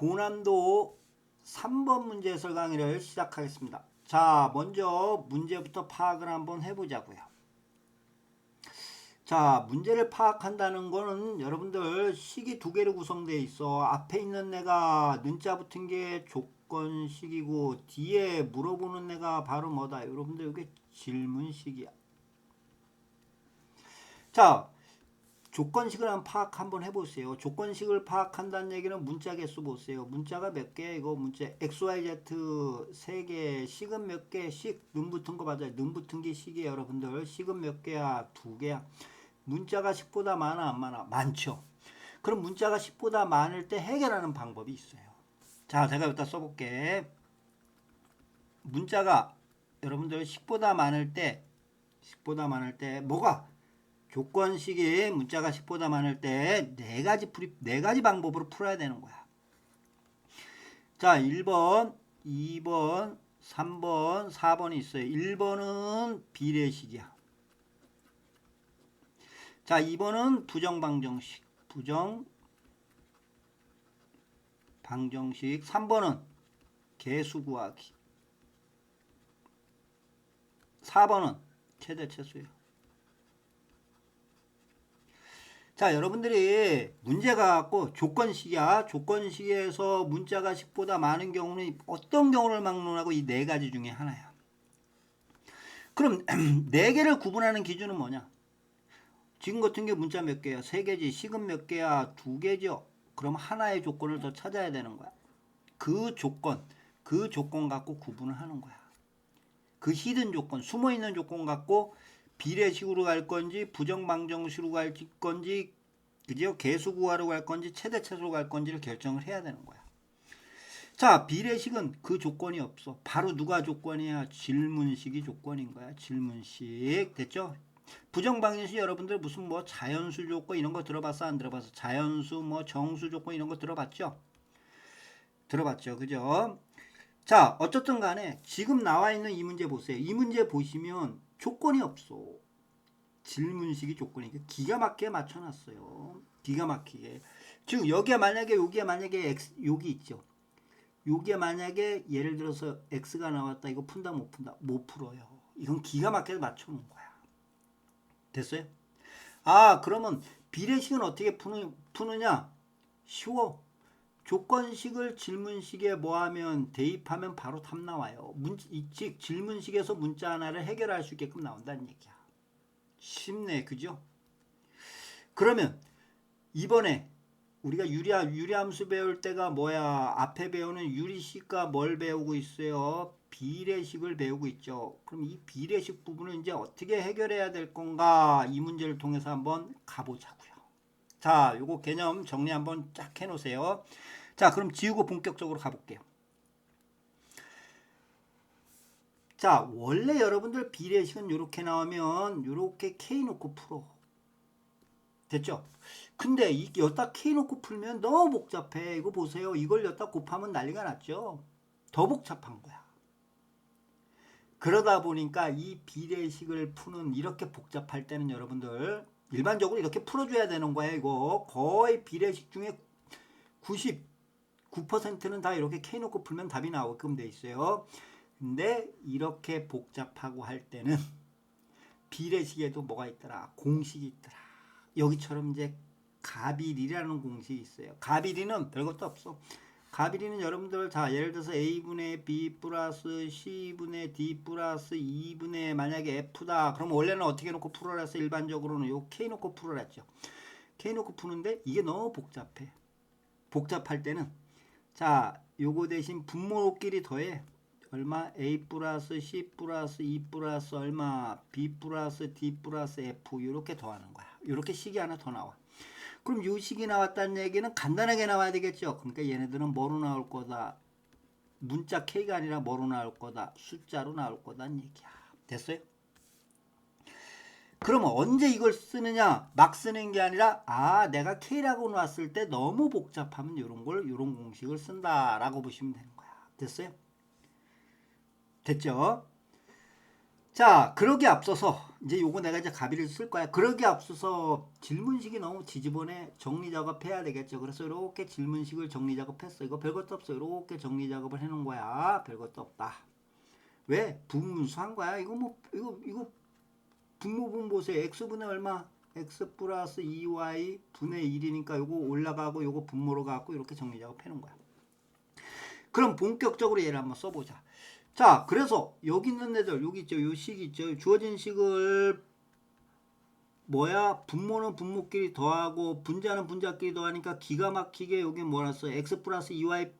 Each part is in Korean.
고난도 3번 문제 해설 강의를 시작하겠습니다. 자, 먼저 문제부터 파악을 한번 해보자고요. 자, 문제를 파악한다는 거는 여러분들 식이 두 개로 구성되어 있어. 앞에 있는 내가 는자 붙은 게 조건식이고 뒤에 물어보는 내가 바로 뭐다. 여러분들 이게 질문식이야. 자, 조건식을 한번 파악 한번 해보세요. 조건식을 파악한다는 얘기는 문자 개수 보세요. 문자가 몇 개? 이거 문자 XYZ 세 개, 식은 몇 개? 식, 는 붙은 거 맞아요. 는 붙은 게 식이에요, 여러분들. 식은 몇 개야? 두 개야. 문자가 10보다 많아, 안 많아? 많죠. 그럼 문자가 10보다 많을 때 해결하는 방법이 있어요. 자, 제가 여기다 써볼게. 문자가 여러분들 10보다 많을 때, 10보다 많을 때, 뭐가? 조건식이 문자가 10보다 많을 때 네 가지 풀이 네 가지 방법으로 풀어야 되는 거야. 자, 1번, 2번, 3번, 4번이 있어요. 1번은 비례식이야. 자, 2번은 부정 방정식. 부정 방정식. 3번은 개수 구하기. 4번은 최대 최소예요. 자, 여러분들이 문제가 갖고 조건식이야. 조건식에서 문자가 10보다 많은 경우는 어떤 경우를 막론하고 이 네 가지 중에 하나야. 그럼 네 개를 구분하는 기준은 뭐냐? 지금 같은 게 문자 몇 개야? 세 개지. 식은 몇 개야? 두 개죠. 그럼 하나의 조건을 더 찾아야 되는 거야. 그 조건, 그 조건 갖고 구분을 하는 거야. 그 히든 조건, 숨어 있는 조건 갖고 비례식으로 갈 건지 부정방정식으로 갈 건지 그죠? 개수 구하러 갈 건지 최대 최소로 갈 건지를 결정을 해야 되는 거야. 자, 비례식은 그 조건이 없어. 바로 누가 조건이야? 질문식이 조건인 거야. 질문식. 됐죠? 부정방정식 여러분들 무슨 뭐 자연수 조건 이런 거 들어봤어? 안 들어봤어? 자연수 뭐 정수 조건 이런 거 들어봤죠? 들어봤죠. 그죠? 자, 어쨌든 간에 지금 나와 있는 이 문제 보세요. 이 문제 보시면 조건이 없어. 질문식이 조건이니까 기가 막히게 맞춰놨어요. 기가 막히게. 즉 여기에 만약에 여기에 만약에 x 여기 있죠. 여기에 만약에 예를 들어서 x가 나왔다. 이거 푼다 못 푼다? 못 풀어요. 이건 기가 막히게 맞춰놓은 거야. 됐어요? 아 그러면 비례식은 어떻게 푸느, 푸느냐? 쉬워. 조건식을 질문식에 뭐하면 대입하면 바로 답 나와요. 문, 즉 질문식에서 문자 하나를 해결할 수 있게끔 나온다는 얘기야. 쉽네, 그죠? 그러면 이번에 우리가 유리함, 유리함수 배울 때가 뭐야? 앞에 배우는 유리식과 뭘 배우고 있어요? 비례식을 배우고 있죠. 그럼 이 비례식 부분을 이제 어떻게 해결해야 될 건가? 이 문제를 통해서 한번 가보자고요. 자, 요거 개념 정리 한번 쫙 해놓으세요. 자, 그럼 지우고 본격적으로 가볼게요. 자, 원래 여러분들 비례식은 이렇게 나오면 이렇게 K 놓고 풀어. 됐죠? 근데 이 여기다 K 놓고 풀면 너무 복잡해. 이거 보세요. 이걸 여기다 곱하면 난리가 났죠? 더 복잡한 거야. 그러다 보니까 이 비례식을 푸는 이렇게 복잡할 때는 여러분들 일반적으로 이렇게 풀어줘야 되는 거야. 이거 거의 비례식 중에 99%는 다 이렇게 K 놓고 풀면 답이 나오게끔 돼 있어요. 근데 이렇게 복잡하고 할 때는 비례식에도 뭐가 있더라? 공식이 있더라. 여기처럼 이제 가비리라는 공식이 있어요. 가비리는 별것도 없어. 가비리는 여러분들 자 예를 들어서 a분의 b 플러스 c분의 d 플러스 2분의 만약에 f다. 그럼 원래는 어떻게 놓고 풀어라 했어? 일반적으로는 요 k 놓고 풀어라 했죠. k 놓고 푸는데 이게 너무 복잡해. 복잡할 때는 자 요거 대신 분모끼리 더해. 얼마? a 플러스 c 플러스 2 플러스 얼마? b 플러스 d 플러스 f 이렇게 더하는 거야. 이렇게 식이 하나 더 나와. 그럼 요 식이 나왔다는 얘기는 간단하게 나와야 되겠죠. 그러니까 얘네들은 뭐로 나올 거다? 문자 k가 아니라 뭐로 나올 거다? 숫자로 나올 거다는 얘기야. 됐어요? 그러면 언제 이걸 쓰느냐? 막 쓰는 게 아니라 아 내가 k라고 놨을 때 너무 복잡하면 이런 걸 이런 공식을 쓴다라고 보시면 되는 거야. 됐어요? 됐죠? 자, 그러기 앞서서 이제 요거 내가 이제 가비를 쓸 거야. 그러기 앞서서 질문식이 너무 지지본에 정리 작업해야 되겠죠. 그래서 이렇게 질문식을 정리 작업했어. 이거 별것도 없어. 이렇게 정리 작업을 해놓은 거야. 별것도 없다. 왜? 분문수한 거야. 이거 뭐 이거 이거 분모분 보세요. x분의 얼마? x 플러스 2y 분의 1이니까 요거 올라가고 요거 분모로 가고 이렇게 정리 작업해 놓은 거야. 그럼 본격적으로 얘를 한번 써보자. 자, 그래서 여기 있는 애들 여기 있죠. 요 식 있죠. 주어진 식을 뭐야? 분모는 분모끼리 더하고 분자는 분자끼리 더하니까 기가 막히게 여기 뭐라 써? x 플러스 2y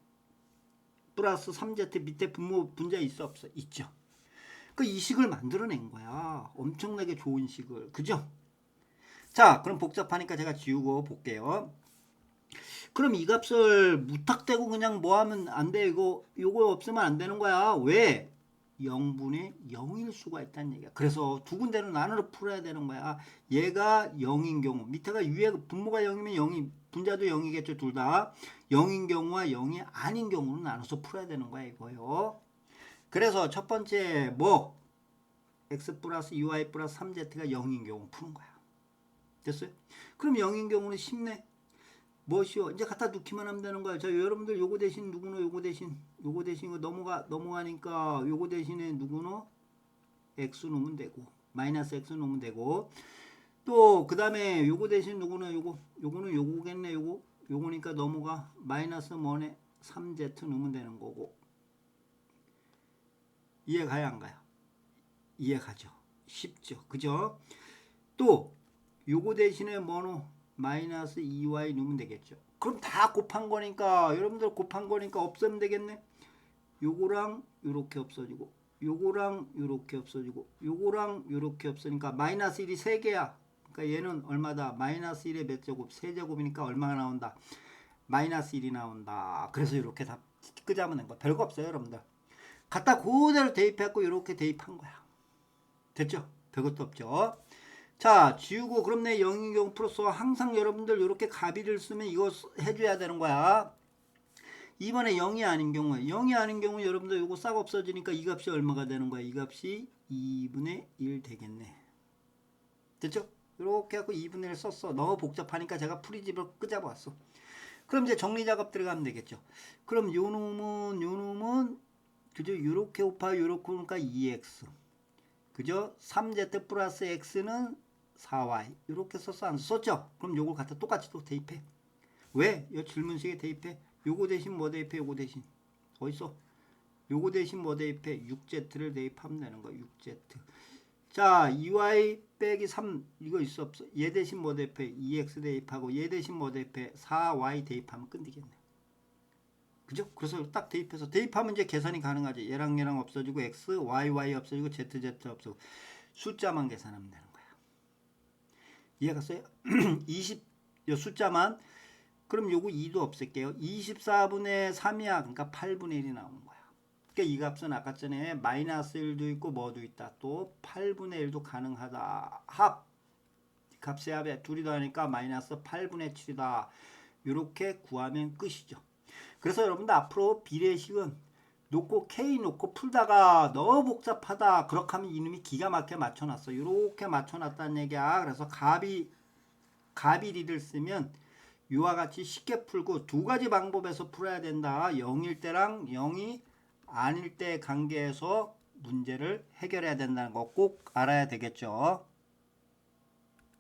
플러스 3z 밑에 분모 분자 있어 없어? 있죠. 그 이 식을 만들어낸 거야. 엄청나게 좋은 식을. 그죠? 자, 그럼 복잡하니까 제가 지우고 볼게요. 그럼 이 값을 무탁대고 그냥 뭐 하면 안 돼. 이거 요거 없으면 안 되는 거야. 왜? 0분의 0일 수가 있다는 얘기야. 그래서 두 군데로 나눠서 풀어야 되는 거야. 얘가 0인 경우, 밑에가 위에 분모가 0이면 0이 분자도 0이겠죠, 둘 다. 0인 경우와 0이 아닌 경우는 나눠서 풀어야 되는 거야, 이거요. 그래서 첫 번째 뭐 x 플러스 2y 플러스 3z가 0인 경우 푸는 거야. 됐어요? 그럼 0인 경우는 쉽네. 뭐시오? 이제 갖다 놓기만 하면 되는 거야. 자, 여러분들 요거 대신 누구노? 요거 대신 요거 대신 이거 넘어가 넘어가니까 요거 대신에 누구노? x 놓으면 되고 마이너스 x 놓으면 되고 또 그다음에 요거 대신 누구노? 요거 요거는 요거겠네. 요거 요거니까 넘어가 마이너스 뭐네? 3z 놓으면 되는 거고 이해 가야 안 가요? 이해 가죠. 쉽죠. 그죠? 또 요거 대신에 뭐노? 마이너스 2y 넣으면 되겠죠. 그럼 다 곱한 거니까 여러분들 곱한 거니까 없애면 되겠네. 요거랑 요렇게 없어지고 요거랑 요렇게 없어지고 요거랑 요렇게 없으니까 마이너스 1이 3개야. 그러니까 얘는 얼마다? 마이너스 1의 몇 제곱? 세제곱이니까 얼마가 나온다? 마이너스 1이 나온다. 그래서 이렇게 다 끄자면 된 거야. 별거 없어요, 여러분들. 갖다 그대로 대입했고 이렇게 대입한 거야. 됐죠? 별것도 없죠. 자, 지우고 그럼 내 영인경 플러스 항상 여러분들 이렇게 가비를 쓰면 이거 쓰- 해줘야 되는 거야. 이번에 0이 아닌 경우에 0이 아닌 경우 여러분들 이거 싹 없어지니까 이 값이 얼마가 되는 거야? 이 값이 2분의 1 되겠네. 됐죠? 이렇게 하고 2분의 1 썼어. 너무 복잡하니까 제가 프리집을 끄잡았어. 그럼 이제 정리 작업 들어가면 되겠죠. 그럼 요 놈은 요 놈은 그죠? 요렇게 곱하 요렇게 그러니까 2x. 그죠? 3z 플러스 x는 4y 이렇게 써서 안 썼죠? 그럼 요걸 갖다 똑같이 또 대입해. 왜? 요 질문식에 대입해. 요거 대신 뭐 대입해? 요거 대신. 어딨어? 요거 대신 뭐 대입해? 6z를 대입하면 되는 거야. 6z. 자, 2y 빼기 3 이거 있어 없어? 얘 대신 뭐 대입해? 2x 대입하고 얘 대신 뭐 대입해? 4y 대입하면 끝이겠네. 그죠? 그래서 딱 대입해서 대입하면 이제 계산이 가능하지. 얘랑 얘랑 없어지고 x, y, y 없어지고 z, z 없어지고 숫자만 계산하면 되는 거야. 이해 갔어요? 20, 요 숫자만 그럼 요거 2도 없앨게요. 24분의 3이야. 그러니까 8분의 1이 나오는 거야. 그러니까 이 값은 아까 전에 마이너스 1도 있고 뭐도 있다. 또 8분의 1도 가능하다. 합. 값의 합에 둘이 더하니까 마이너스 8분의 7이다. 이렇게 구하면 끝이죠. 그래서 여러분들 앞으로 비례식은 놓고 K 놓고 풀다가 너무 복잡하다. 그렇게 하면 이놈이 기가 막혀 맞춰놨어. 이렇게 맞춰놨다는 얘기야. 그래서 가비, 가비리를 쓰면 이와 같이 쉽게 풀고 두 가지 방법에서 풀어야 된다. 0일 때랑 0이 아닐 때 관계에서 문제를 해결해야 된다는 거 꼭 알아야 되겠죠.